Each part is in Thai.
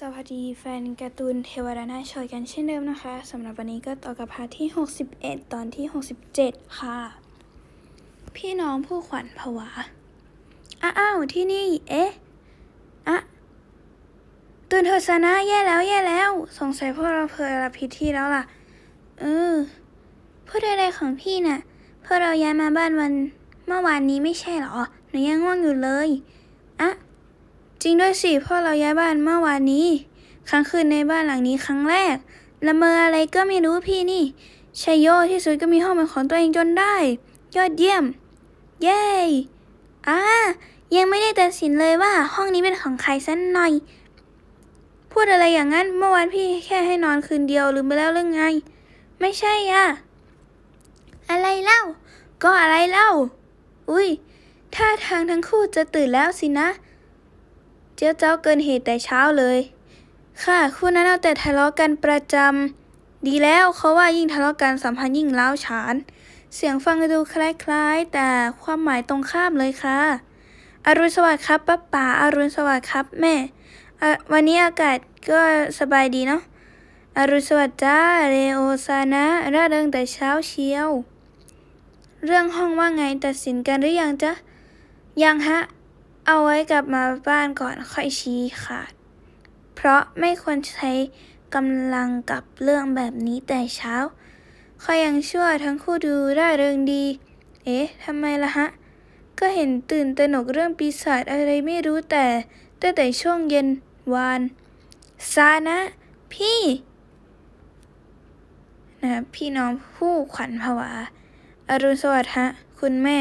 สวัสดีแฟนการ์ตูนเทวดาหน้าชอยกันเช่นเดิมนะคะสำหรับวันนี้ก็ต่อกับพาร์ทที่ 61 ตอนที่ 67 ค่ะ พี่น้องผู้ขวัญผวา อ้าวที่นี่ เอ๊ะอะตื่นเถอะซานะแย่แล้วแย่แล้ว สงสัยพวกเราเพลรับพิษที่แล้วล่ะ เออพูดอะไรของพี่น่ะเพราะเราย้ายมาบ้านวันเมื่อวานนี้ไม่ใช่หรอ หนูยังง่วงอยู่เลย อะ จริงด้วยสิพ่อเราย้ายบ้านเมื่อวานนี้ครั้งคืนในบ้านหลังนี้ครั้งแรก ละเมออะไรก็ไม่รู้พี่นี่ชัยโยที่สุดก็มีห้องเป็นของตัวเองจนได้ ยอดเยี่ยม เย้อ่ายังไม่ได้ตัดสินเลยว่าห้องนี้เป็นของใครสักหน่อย พูดอะไรอย่างนั้นเมื่อวานพี่แค่ให้นอนคืนเดียวลืมไปแล้วเรื่องไง ไม่ใช่อะ อะไรเล่า ก็อะไรเล่า อุ้ยท่าทางทั้งคู่จะตื่นแล้วสินะ เจ้าเจ้าเกินเหตุแต่เช้าเลย ค่ะ คู่นั้นเอาแต่ทะเลาะกันประจำ ดีแล้วเขาว่ายิ่งทะเลาะกันสัมพันธ์ยิ่งร้าฉาน เสียงฟังดูคล้ายๆ แต่ความหมายตรงข้ามเลยค่ะ อรุณสวัสดิ์ครับป้าป๋าอรุณสวัสดิ์ครับแม่อะวันนี้อากาศก็สบายดีเนาะ อรุณสวัสดิ์จ้าเรโอซานะร่าเริงแต่เช้าเชียว เรื่องห้องว่าไงตัดสินกันหรือยังจ๊ะ ยังฮะ เอาไว้กลับมาบ้านก่อนค่อยชี้ขาด เพราะไม่ควรใช้กำลังกับเรื่องแบบนี้แต่เช้าค่อยยังชั่วทั้งคู่ดูร่าเริงดี เอ๊ะทำไมล่ะฮะ ก็เห็นตื่นตระหนกเรื่องปีศาจอะไรไม่รู้แต่ตั้งแต่ช่วงเย็นวานซานะ พี่นะพี่น้องผู้ขวัญผวา อรุณสวัสดิ์ฮะ คุณแม่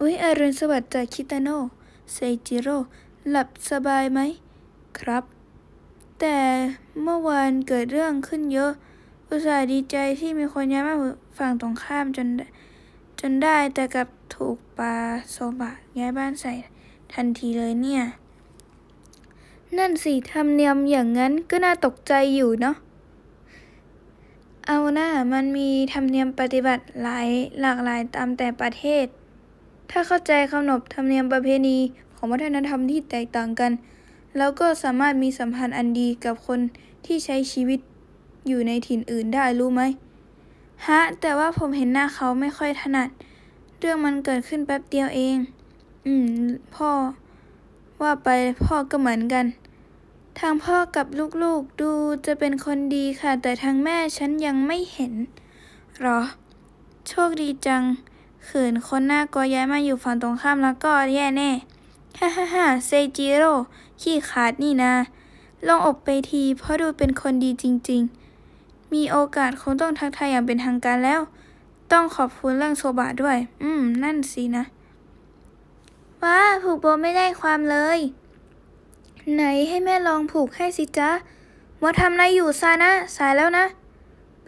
อุ๊ย อรุณสวัสดิ์จากคิตาโน เซจิโร่หลับสบายไหม ครับ แต่เมื่อวานเกิดเรื่องขึ้นเยอะ อุตส่าห์ดีใจที่มีคนย้ายมาฝั่งตรงข้ามจนได้จนได้แต่กับถูกปาโซบะย้ายบ้านใส่ทันทีเลยเนี่ย นั่นสิทำเนียมอย่างนั้นก็น่าตกใจอยู่เนาะเอาหน้ามันมีธรรมเนียมปฏิบัติหลายหลากหลายตามแต่ประเทศ ถ้าเข้าใจขนบธรรมเนียมประเพณีของวัฒนธรรมที่แตกต่างกัน แล้วก็สามารถมีสัมพันธ์อันดีกับคนที่ใช้ชีวิตอยู่ในถิ่นอื่นได้รู้ไหมฮะ แต่ว่าผมเห็นหน้าเขาไม่ค่อยถนัด เรื่องมันเกิดขึ้นแป๊บเดียวเอง อืม พ่อ ว่าไปพ่อก็เหมือนกัน ทางพ่อกับลูกๆดูจะเป็นคนดีค่ะ แต่ทางแม่ฉันยังไม่เห็นหรอ โชคดีจัง ขืนคนหน้ากลัวย้ายมาอยู่ฝั่งตรงข้ามแล้วก็แย่แน่ ฮ่าฮ่าฮ่าเซจิโร่ ขี้ขาดนี่นะลองอบไปที เพราะดูเป็นคนดีจริง ๆ มีโอกาสคงต้องทักทายอย่างเป็นทางการแล้ว ต้องขอบคุณเรื่องโซบะด้วย อืม นั่นสินะ ว้า ผูกโบไม่ได้ความเลย ไหนให้แม่ลองผูกให้สิจ๊ะว่าทำอะไรอยู่ซานะ สายแล้วนะ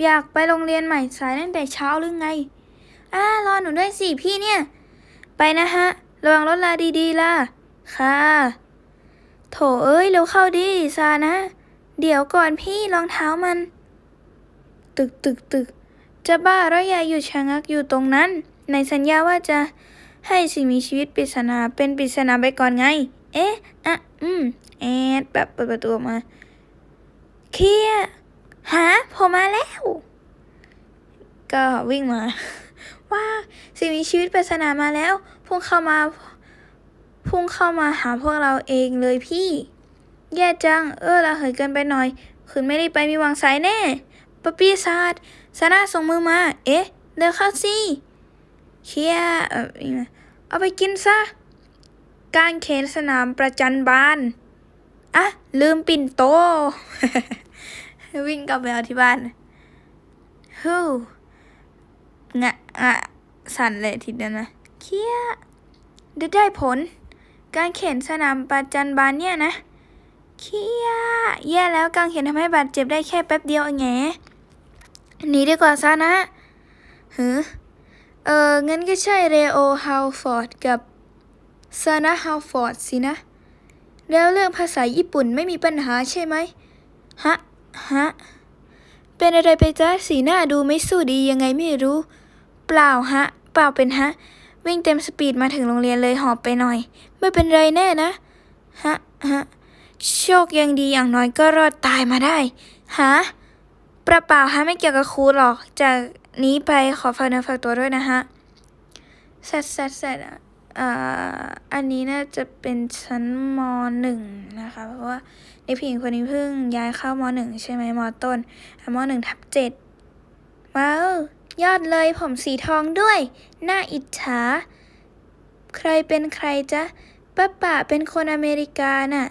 อยากไปโรงเรียนใหม่สายตั้งแต่เช้าหรือไง อ่ารอหนูด้วยสิพี่เนี่ย ไปนะฮะ ระวังรถลาดีๆล่ะ ค่ะ โถเอ้ยเร็วเข้าดิซานะ เดี๋ยวก่อนพี่รองเท้ามัน ตึกตึกตึก จะบ้าแล้วอย่าหยุดชะงักอยู่ตรงนั้น ในสัญญาว่าจะให้สิ่งมีชีวิตปริศนาเป็นปริศนาไปก่อนไง เอ๊ะ อะ อืม แอดแบบเปิดประตูออกมาเคียหาผมมาแล้ว ก็วิ่งมา ว่าสิ่งมีชีวิตปริศนามาแล้ว พุ่งเข้ามา พุ่งเข้ามาหาพวกเราเองเลยพี่ แย่จัง เออละเหยเกินไปหน่อยคืนไม่ได้ไปมีวางสายแน่ปปีศาจซาน่าส่งมือมา เอ๊ะ เดี๋ยวเข้าสิเชียเออเอาไปกินซะ การเขนสนามประจันบาน อะ ลืมปิ่นโต วิ่งกลับไปเอาที่บ้านฮู้งะ อะสั่นเลยทีเดียวนะเคียได้ได้ผล การเข็นสนามประจันบานเนี่ยนะเคียแย่แล้วการเข็นทำให้บาดเจ็บได้แค่แป๊บเดียวเองแงหนีดีกว่าซะนะหือเอองั้นก็ใช่เรโอฮาวฟอร์ดกับซานะฮาวฟอร์ดสินะ แล้วเรื่องภาษาญี่ปุ่นไม่มีปัญหาใช่ไหมฮะ ฮะ เป็นอะไรไปจ้าสีหน้าดูไม่สู้ดียังไงไม่รู้ ล่าฮะ เปล่าเป็นฮะ วิ่งเต็มสปีดมาถึงโรงเรียนเลยหอบไปหน่อย ไม่เป็นไรแน่นะ ฮะ ฮะ โชคยังดีอย่างน้อยก็รอดตายมาได้ ฮะปล่าเปล่าฮะไม่เกี่ยวกับครูหรอก จากนี้ไปขอฝากเนื้อฝากตัวด้วยนะฮะเสร็จเสร็จเสร็จอะอ่าอันนี้น่าจะเป็นชั้นมหนึ่งนะคะ เพราะว่าเด็กผู้หญิงคนนี้เพิ่งย้ายเข้ามหนึ่งใช่ไหมมต้นอะมหนึ่งทับเจ็ด ว้าว ยอดเลยผมสีทองด้วย น่าอิจฉา ใครเป็นใครจ๊ะป้าป่าเป็นคนอเมริกาน่ะ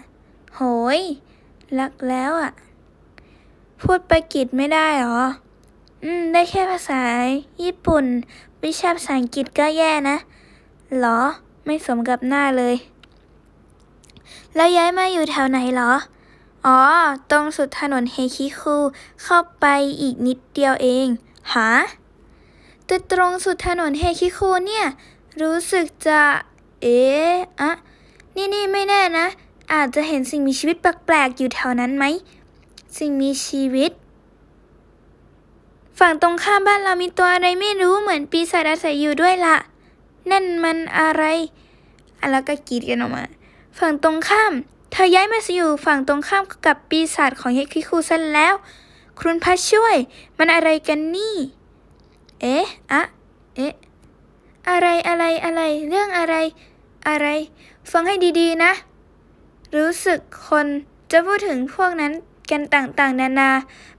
โหย รักแล้วอะ พูดไปากิจไม่ได้หรอ อืม ได้แค่ภาษา ญี่ปุ่น วิชาภาษาอังกฤษก็แย่นะ หรอ ไม่สมกับหน้าเลย แล้วย้ายมาอยู่แถวไหนเหรอ อ๋อ ตรงสุดถนนเฮคิคุเข้าไปอีกนิดเดียวเอง หาแต่ตรงสุดถนนเฮคิคุเนี่ย รู้สึกจะ เอ๊ะอะนี่นี่ไม่แน่นะ อาจจะเห็นสิ่งมีชีวิตแปลกๆอยู่แถวนั้นไหม สิ่งมีชีวิต ฝั่งตรงข้ามบ้านเรามีตัวอะไรไม่รู้เหมือนปีศาจอาศัยอยู่ด้วยล่ะ นั่นมันอะไรอะแล้วก็กรีดกันออกมา ฝั่งตรงข้าม เธอย้ายมาอยู่ฝั่งตรงข้ามกับปีศาจของเฮคิคุซะแล้ว คุณพระช่วย มันอะไรกันนี่ เอ๊ะ อะ เอ๊ะ อะไรอะไรอะไร เรื่องอะไร อะไร ฟังให้ดีๆนะ รู้สึกคนจะพูดถึงพวกนั้นกันต่างๆ นานา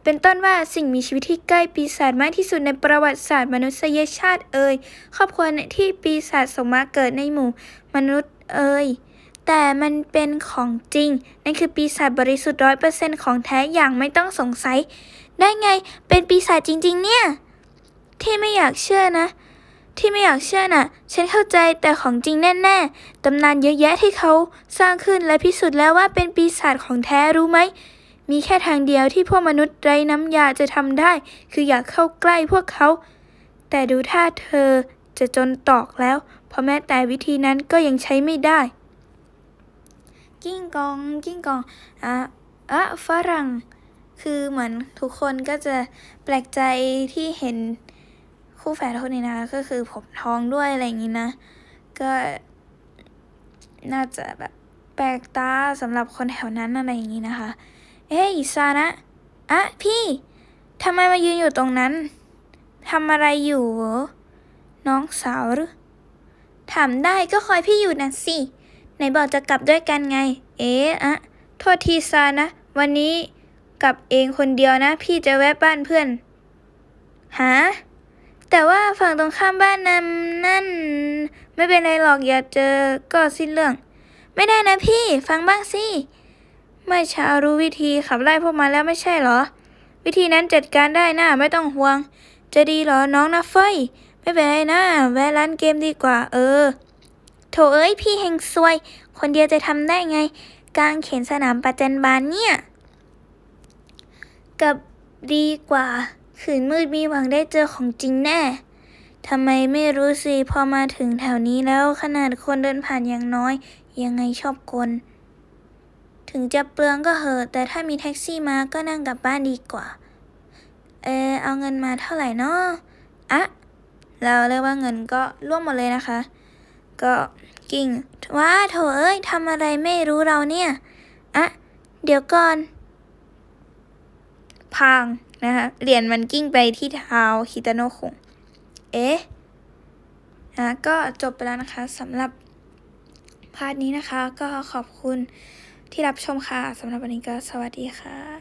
เป็นต้นว่าสิ่งมีชีวิตที่ใกล้ปีศาจมากที่สุดในประวัติศาสตร์มนุษยชาติเอ่ย ครอบครัวที่ปีศาจสมมาเกิดในหมู่ มนุษย์เอ่ย แต่มันเป็นของจริง นั่นคือปีศาจบริสุทธิ์ร้อยเปอร์เซ็นต์ของแท้อย่างไม่ต้องสงสัย ได้ไงเป็นปีศาจจริง ๆ เนี่ย ที่ไม่อยากเชื่อนะ ที่ไม่อยากเชื่อน่ะ ฉันเข้าใจแต่ของจริงแน่ๆตำนานเยอะแยะที่เขาสร้างขึ้นและพิสูจน์แล้วว่าเป็นปีศาจของแท้รู้ไหมมีแค่ทางเดียวที่พวกมนุษย์ไร้น้ำยาจะทำได้ คืออยากเข้าใกล้พวกเขา แต่ดูท่าเธอจะจนตอกแล้ว เพราะแม้แต่วิธีนั้นก็ยังใช้ไม่ได้ กิ้งกองกิ้งกองอะอะฝรั่ง คือเหมือนทุกคนก็จะแปลกใจที่เห็นคู่แฝดคนนี้นะคะก็คือผมทองด้วยอะไรอย่างนี้นะ ก็น่าจะแบบแปลกตาสำหรับคนแถวนั้นอะไรอย่างนี้นะคะ เอ้ยซานะอะพี่ทำไมมายืนอยู่ตรงนั้นทำอะไรอยู่ น้องสาวหรือถามได้ก็คอยพี่อยู่นะสิ นบอกจะกลับด้วยกันไง เอ๊ะอะโทษทีซานะ วันนี้กลับเองคนเดียวนะ พี่จะแวะบ้านเพื่อนหาแต่ว่าฝั่งตรงข้ามบ้านนั้นนั่น ไม่เป็นไรหรอกอย่าเจอก็สิ้นเรื่อง ไม่ได้นะพี่ฟังบ้างสิเมื่อเช้ารู้วิธีขับไล่พวกมันแล้วไม่ใช่เหรอ วิธีนั้นจัดการได้นะไม่ต้องห่วง จะดีเหรอน้องนะเฟยไม่เป็นไรนะแวะร้านเกมดีกว่า เออ โถเอ้ยพี่เฮงซวย คนเดียวจะทำได้ไง กลางเขนสนามประจันบานเนี่ย กับดีกว่า ขืนมืดมีหวังได้เจอของจริงแน่ทำไมไม่รู้สิพอมาถึงแถวนี้แล้วขนาดคนเดินผ่านอย่างน้อย ยังไงชอบกลถึงจะเปลืองก็เหอะ แต่ถ้ามีแท็กซี่มาก็นั่งกลับบ้านดีกว่า เออเอาเงินมาเท่าไหร่นาะอะเราเรียกว่าเงินก็ร่วมหมดเลยนะคะ ก็ กิ่ง ว้าโถเอ้ยทำอะไรไม่รู้เราเนี่ย อะเดี๋ยวก่อน พังนะคะเหรียญมันกิ้งไปที่เท้าคิตาโนะคง เอ๊ะนะก็จบไปแล้วนะคะสำหรับพาร์ทนี้นะคะ ก็ขอบคุณที่รับชมค่ะสำหรับวันนี้ก็สวัสดีค่ะ